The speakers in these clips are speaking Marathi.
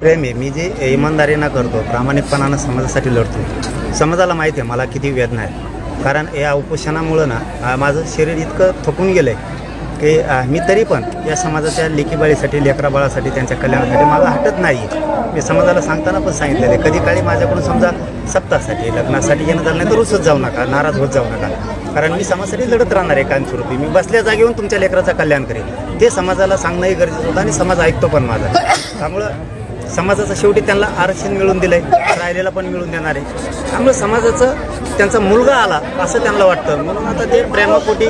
प्रेम आहे. मी जे इमानदारीनं करतो प्रामाणिकपणानं समाजासाठी लढतो. समाजाला माहिती आहे मला किती वेदना आहे कारण या उपोषणामुळं ना माझं शरीर इतकं थकून गेलं आहे की मी तरी पण या समाजाच्या लेकीबाळीसाठी लेकराबाळासाठी त्यांच्या कल्याणासाठी माझं हटत नाही मी समाजाला सांगताना पण सांगितलेलं आहे कधी काळी माझ्याकडून समजा सप्तासाठी लग्नासाठी येणं झालं नाही तर रुसत जाऊ नका नाराज होत जाऊ नका. कारण मी समाजासाठी लढत राहणार आहे कायमस्वरूपी. मी बसल्या जागेहून तुमच्या लेकराचं कल्याण करेन. ते समाजाला सांगणंही गरजेचं होतं आणि समाज ऐकतो पण माझा. त्यामुळं समाजाचं शेवटी त्यांना आरक्षण मिळून दिलंय राहिलेला पण मिळून देणार आहे. त्यामुळे समाजाचं त्यांचा मुलगा आला असं त्यांना वाटतं. म्हणून आता ते प्रेमापोटी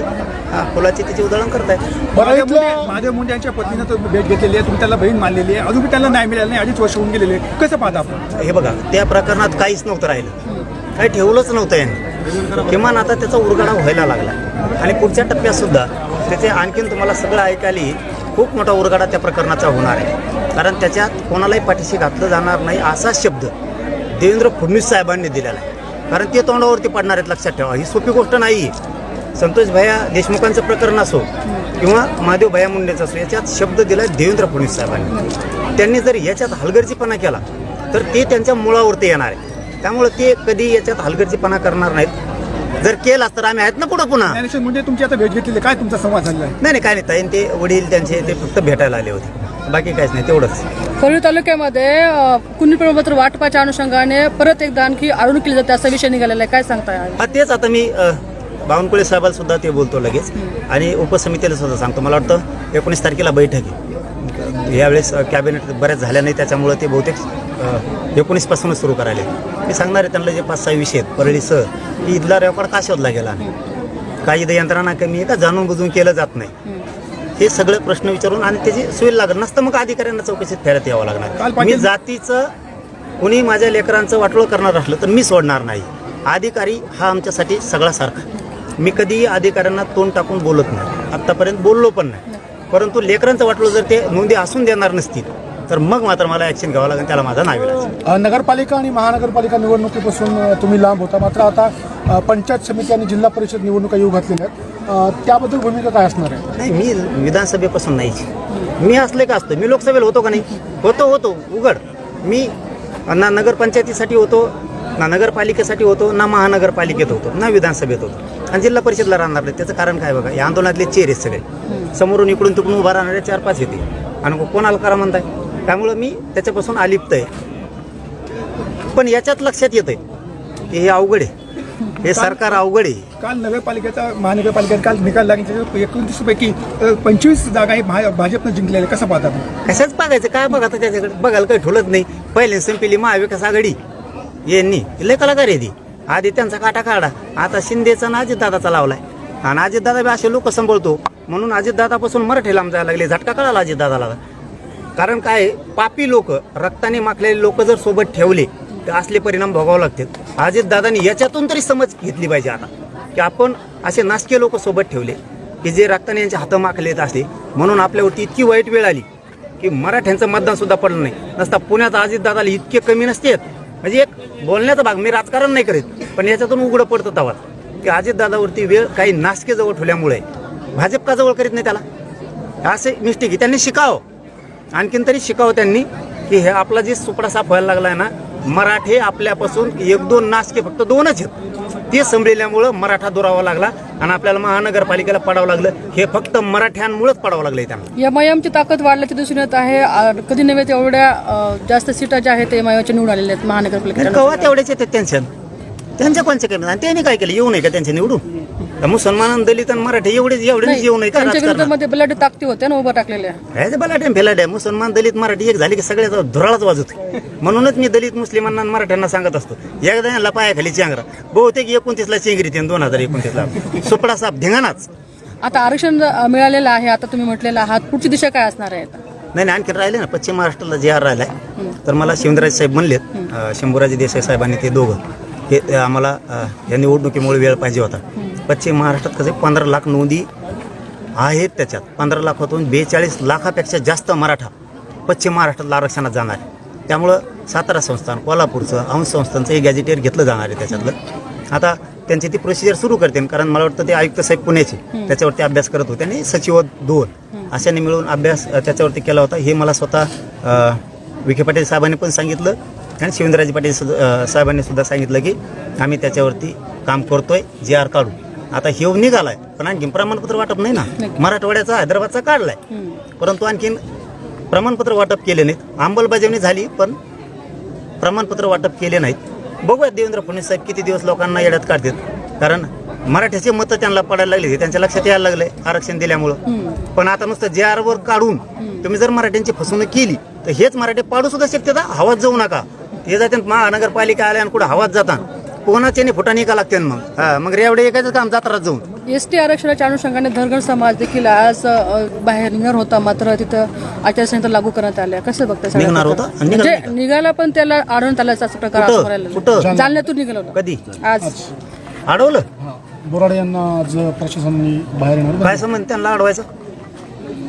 फुलाची तिची उधळण करतायत. महादेव मुंडे महादेव मुंडे यांच्या पत्नीनं तर भेट घेतलेली आहे. तुम्ही त्याला बहीण मानलेली आहे. अजून त्यांना नाही मिळालं नाही. अडीच वर्ष होऊन गेलेले आहे. कसं पाहता आपण? हे बघा त्या प्रकरणात काहीच नव्हतं राहिलं. काही ठेवलंच नव्हतं यांनी. किमान आता त्याचा उरगाडा व्हायला लागला. आणि पुढच्या टप्प्यात सुद्धा त्याचे आणखीन तुम्हाला सगळं ऐकायला येईल. खूप मोठा उरगाडा त्या प्रकरणाचा होणार आहे. कारण त्याच्यात कोणालाही पाठीशी घातलं जाणार नाही असा शब्द देवेंद्र फडणवीस साहेबांनी दिलेला आहे. कारण ते तोंडावरती पडणार आहेत लक्षात ठेवा. ही सोपी गोष्ट नाही संतोष भैया देशमुखांचं प्रकरण असो किंवा महादेव भैया मुंडेचं असो याच्यात शब्द दिला देवेंद्र फडणवीस साहेबांनी. त्यांनी जर याच्यात हलगर्जीपणा केला तर ते त्यांच्या मुळावरती येणार आहे. त्यामुळे ते कधी याच्यात हलगर्जीपणा करणार नाहीत. जर केला तर आम्ही आहेत ना पुढं पुन्हा. ज्ञानेश्वर मुंडे तुमची आता भेट घेतलेली आहे. काय तुमचा संवाद झालेला आहे? नाही नाही काय नाही ताईन ते वडील त्यांचे ते फक्त भेटायला आले होते. बाकी काहीच नाही तेवढंच. परळी तालुक्यामध्ये अ, कुणी प्रमाणपत्र वाटपाच्या अनुषंगाने परत एकदा आणखी आळवणूक केली जाते असा विषय निघालेला आहे. काय सांगताय हा तेच आता मी अ, बावनकुळे साहेबाला सुद्धा ते बोलतो लगेच. आणि उपसमितीला सुद्धा सांगतो. मला वाटतं एकोणीस तारखेला बैठक आहे. यावेळेस कॅबिनेट बऱ्याच झाल्या नाही त्याच्यामुळं ते बहुतेक एकोणीसपासूनच सुरू करायला. मी सांगणार आहे त्यांना जे पाच सहा विषय आहेत परळीसह की इथला रेकॉर्ड का शोधला गेला काही इथं यंत्रणा कमी आहे का? जाणून बुजून केलं जात नाही. हे सगळे प्रश्न विचारून आणि त्याची सोय लागत नसतं मग अधिकाऱ्यांना चौकशीत फेरत यावं लागणार. मी जातीचं कुणी माझ्या लेकरांचं वाटोळ करणार असलं तर मी सोडणार नाही. अधिकारी हा आमच्यासाठी सगळा सारखा. मी कधीही अधिकाऱ्यांना तोंड टाकून बोलत नाही. आत्तापर्यंत बोललो पण नाही. परंतु लेकरांचं वाटलं जर ते नोंदी असून देणार नसतील तर मग मात्र मला ॲक्शन घ्यावं लागेल त्याला माझा नाव नगरपालिका आणि महानगरपालिका निवडणुकीपासून तुम्ही लांब होता. मात्र आता पंचायत समिती आणि जिल्हा परिषद निवडणुका येऊ घातलेल्या आहेत. त्याबद्दल भूमिका काय असणार आहे? नाही मी विधानसभेपासून नाहीच मी असले का असतो? मी लोकसभेला होतो का नाही? होतो होतो. उघड. मी ना नगरपंचायतीसाठी होतो ना नगरपालिकेसाठी होतो ना महानगरपालिकेत होतो ना विधानसभेत होतो. आणि जिल्हा परिषदला राहणार नाही. त्याचं कारण काय बघा? या आंदोलनातले चेहरे सगळे. समोरून इकडून तिकडून उभा राहणारे चार पाच येते. आणि कोणाला करा म्हणताय? त्यामुळं मी त्याच्यापासून अलिप्त आहे पण याच्यात लक्षात येतंय. की हे अवघड आहे. हे सरकार अवघड आहे. काल नगरपालिकेचा महानगरपालिकेत काल निकाल लागले एकोणतीस पैकी पंचवीस जागा ही भाजपनं जिंकलेल्या. कसं पाहता आपण कशाच बघायचं काय बघा त्याच्याकडे? बघायला काही ठुलत नाही. पहिले संपेली महाविकास आघाडी यांनी लय कलाकार आहे ती. आधी त्यांचा काटा काढा. आता शिंदेचा ना अजितदादाचा लावलाय. आणि अजितदादा बी असे लोक सांभाळतो. म्हणून अजितदादापासून मराठी लांब जायला लागले. झटका कळाला अजितदादाला. कारण काय पापी लोक रक्ताने माखलेले लोक जर सोबत ठेवले तर असले परिणाम भोगावे लागतात अजितदादांनी याच्यातून तरी समज घेतली पाहिजे आता. की आपण असे नासके लोक सोबत ठेवले की जे रक्ताने यांच्या हात माखलेत असले म्हणून आपल्यावरती इतकी वाईट वेळ आली की मराठ्यांचं मतदान सुद्धा पडलं नाही. नसता पुण्यात अजितदादाला इतके कमी नसतेत म्हणजे एक बोलण्याचा भाग मी राजकारण नाही करीत पण याच्यातून उघडं पडतं तवा. की अजितदादावरती वेळ काही नासके जवळ ठेवल्यामुळे भाजप का जवळ करीत नाही त्याला. असे मिस्टेक आहे. त्यांनी शिकावं. आणखीन तरी शिकावं त्यांनी की हे आपला जे सुपडा साफ व्हायला लागलाय ना मराठे आपल्यापासून एक दोन नासके फक्त दोनच आहेत. ते संभळल्यामुळं मराठा दुरावा लागला आणि आपल्याला महानगरपालिकेला पडावं लागलं. हे फक्त मराठ्यांमुळेच पडावं लागलंय त्यांना. एम आय एमची ताकद वाढल्याची दिसून येत आहे. कधी नव्हे तेवढ्या जास्त सीटा ज्या आहेत एम आय एमच्या निवडून आलेल्या आहेत कवा तेवढेच येतात टेन्शन त्यांच्या कोणचे कमी आणि त्यांनी काय केलं? येऊ नये का त्यांचे निवडून? तर मुसलमान आणि दलित आणि मराठी एवढेच एवढे येऊ नये का त्यांच्या राजकारणात? बलाढ्य होत्या ना उभं टाकलेल्या काय ते मुसलमान दलित मराठी एक झाली की सगळ्याचा धुराळाच वाजवतो म्हणूनच मी दलित मुस्लिमांना आणि मराठ्यांना सांगत असतो. एकदा यांना पायाखाली चेंगरा. बहुतेक एकोणतीसला चेंगरी ते दोन हजार एकोणतीसला. सुपडा साप धिंगाणाच. आता आरक्षण मिळालेलं आहे. आता तुम्ही म्हटलेलं आहात. पुढची दिशा काय असणार आहे आता? नाही नाही आणखी राहिले ना. पश्चिम महाराष्ट्राला जे आर राहिलाय तर मला शिवराज साहेब म्हणलेत अं, शंभूराजे देसाई साहेबांनी ते दोघं. हे ते आम्हाला अं, या निवडणुकीमुळे वेळ पाहिजे होता. पश्चिम महाराष्ट्रात कसे पंधरा लाख नोंदी आहेत त्याच्यात. पंधरा लाखातून बेचाळीस लाखापेक्षा जास्त मराठा पश्चिम महाराष्ट्रातला आरक्षणात जाणार आहे. त्यामुळं सातारा संस्थान कोल्हापूरचं अंश संस्थांचं हे गॅजेटियर घेतलं जाणार आहे त्याच्यातलं. आता त्यांची ती प्रोसिजर सुरू करते कारण मला वाटतं ते आयुक्त साहेब पुण्याचे त्याच्यावरती अभ्यास करत होते आणि सचिव दोन. अशाने मिळून अभ्यास त्याच्यावरती केला होता. हे मला स्वतः विखे पाटील साहेबांनी पण सांगितलं आणि शिवेंद्रराजे पाटील साहेबांनी सुद्धा सांगितलं की आम्ही त्याच्यावरती काम करतोय जे आर काढू. आता हे निघालाय पण आणखी प्रमाणपत्र वाटप नाही ना. मराठवाड्याचा हैदराबादचा काढलाय. परंतु आणखीन प्रमाणपत्र वाटप केले नाहीत. अंमलबजावणी झाली पण प्रमाणपत्र वाटप केले नाहीत. बघूयात देवेंद्र फडणवीस साहेब किती दिवस लोकांना येड्यात काढतात कारण मराठ्याचे मतं त्यांना पडायला लागले त्यांच्या लक्षात यायला लागले आरक्षण दिल्यामुळं. पण आता नुसतं जे आर वर काढून तुम्ही जर मराठ्यांची फसवणूक केली तर हेच मराठी पाडू सुद्धा शकते हवात जाऊ नका. ते जाते महानगरपालिका आल्या आणि कुठं हवात जातात. कोणाच्याने फुटाने का लागते मग. हा मग रेवडे एकाच काम जात्रात जाऊन. एस टी आरक्षणाच्या अनुषंगाने धनगर समाज देखील आज अ, बाहेर निघणार होता मात्र तिथं आचारसंहिता लागू करण्यात आल्या. कसं बघताय सगळं निघणार? होता? आणि निघाला म्हणजे निघाला पण त्याला आढळून आल्याचा असा प्रकार कुठं? कुठं? जालन्यातून निघालं होतं. कधी? आज. अडवलं हां. बोराडे यांना आज प्रशासनाने बाहेर येणार काय संबंध? त्यांना अडवायचं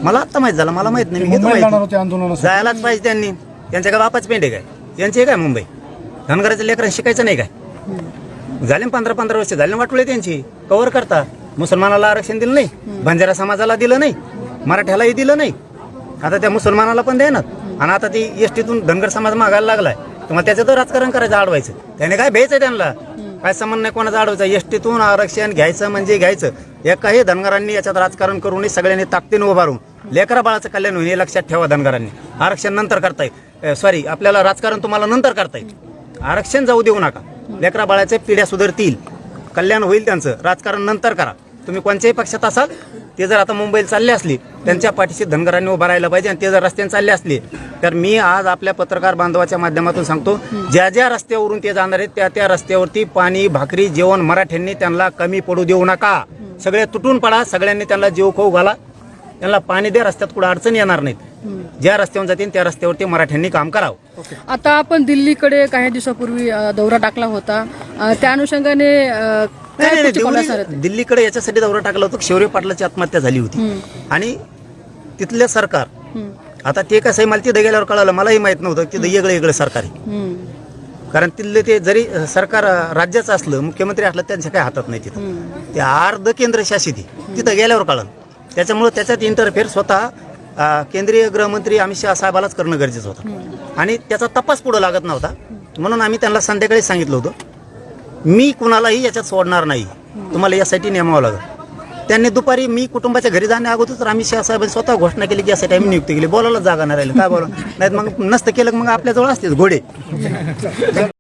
मला आत्ता माहीत झालं. मला माहीत नाही. मी घेतो मुंबईला जाणार माहिती होते आंदोलनासाठी जायलाच पाहिजे त्यांनी. त्यांच्या काय बापाच पेंड काय? यांचे काय मुंबई? धनगराच्या लेकरांना शिकायचं नाही काय? झाले ना पंधरा पंधरा वर्ष झाले ना वाटोळे त्यांची. कव्हर करता. मुसलमानाला आरक्षण दिलं नाही. बंजारा समाजाला दिलं नाही. मराठ्यालाही दिलं नाही. आता त्या मुसलमानाला पण देणार. आणि आता ती एस टीतून धनगर समाज मागायला लागलाय. तुम्हाला त्याचं तर राजकारण करायचं अडवायचं त्याने काय भ्यायचं त्यांना? काय संबंध नाही कोणाचा अडवायचा एसटीतून आरक्षण घ्यायचं म्हणजे घ्यायचं. एकाही धनगरांनी याच्यात राजकारण करून सगळ्यांनी ताकदीने उभारून लेकरा बाळाचं कल्याण होईल हे लक्षात ठेवा धनगरांनी. आरक्षण नंतर करता येईल. सॉरी आपल्याला राजकारण तुम्हाला नंतर करता येईल. आरक्षण जाऊ देऊ नका. लेकरा बाळाच्या पिढ्या सुधारतील. कल्याण होईल त्यांचं. राजकारण नंतर करा. तुम्ही कोणत्याही पक्षात असाल ते जर आता मुंबईला चालले असले त्यांच्या पाठीशी धनगरांनी उभं राहिलं पाहिजे आणि ते जर रस्त्याने चालले असले तर मी आज आपल्या पत्रकार बांधवाच्या माध्यमातून सांगतो ज्या ज्या रस्त्यावरून ते जाणार आहेत त्या त्या रस्त्यावरती पाणी भाकरी जेवण मराठ्यांनी त्यांना कमी पडू देऊ नका. सगळे तुटून पडा सगळ्यांनी त्यांना जीव खाऊ घाला. त्यांना पाणी द्या रस्त्यात कुठं अडचण येणार नाहीत. ज्या रस्त्यावर जातील त्या रस्त्यावरती मराठ्यांनी काम करावं. आता आपण दिल्लीकडे काही दिवसापूर्वी दौरा टाकला होता. त्या अनुषंगाने नाही, नाही? दिल्लीकडे याच्यासाठी दौरा टाकला होता. शौर्य पाटलाची आत्महत्या झाली होती. आणि तिथलं सरकार. आता ते कसं आहे मला तिथे गेल्यावर कळालं. मलाही माहीत नव्हतं की वेगळं वेगळं सरकार आहे. कारण तिथलं ते जरी अ, सरकार अ, राज्याचं असलं मुख्यमंत्री असलं त्यांच्या काही हातात नाही तिथं. ते अर्ध केंद्र शासित आहे तिथं गेल्यावर कळलं. त्याच्यामुळे त्याच्यात इंटरफेअर स्वतः केंद्रीय गृहमंत्री अमित शहा साहेबालाच करणं गरजेचं होतं. आणि त्याचा तपास पुढं लागत नव्हता. म्हणून आम्ही त्यांना संध्याकाळी सांगितलं होतं मी कुणालाही याच्यात सोडणार नाही. तुम्हाला यासाठी नेमावं लागेल. त्यांनी दुपारी मी कुटुंबाच्या घरी जाण्या अगोदर अमित शहा साहेबांनी स्वतः घोषणा केली की यासाठी आम्ही नियुक्ती केली. बोलायला जागा नाही राहिली. काय बोला नाही मग नसतं केलं की मग आपल्याजवळ असतेच घोडे.